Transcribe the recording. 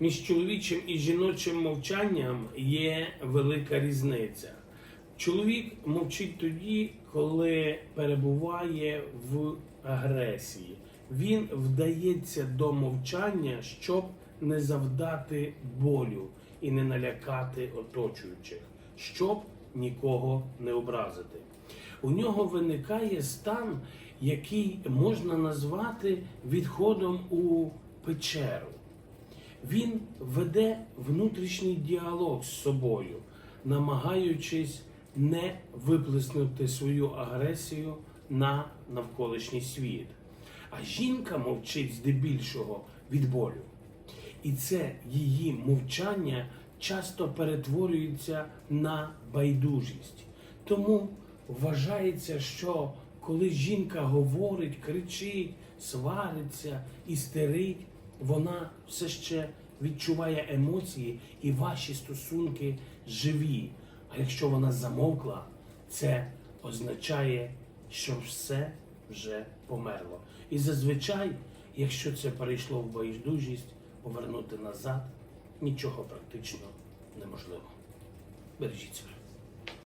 Між чоловічим і жіночим мовчанням є велика різниця. Чоловік мовчить тоді, коли перебуває в агресії. Він вдається до мовчання, щоб не завдати болю і не налякати оточуючих, щоб нікого не образити. У нього виникає стан, який можна назвати відходом у печеру. Він веде внутрішній діалог з собою, намагаючись не виплеснути свою агресію на навколишній світ. А жінка мовчить здебільшого від болю. І це її мовчання часто перетворюється на байдужість. Тому вважається, що коли жінка говорить, кричить, свариться, істерить, вона все ще відчуває емоції і ваші стосунки живі. А якщо вона замовкла, це означає, що все вже померло. І зазвичай, якщо це перейшло в байдужість, повернути назад нічого практично неможливо. Бережіть себе.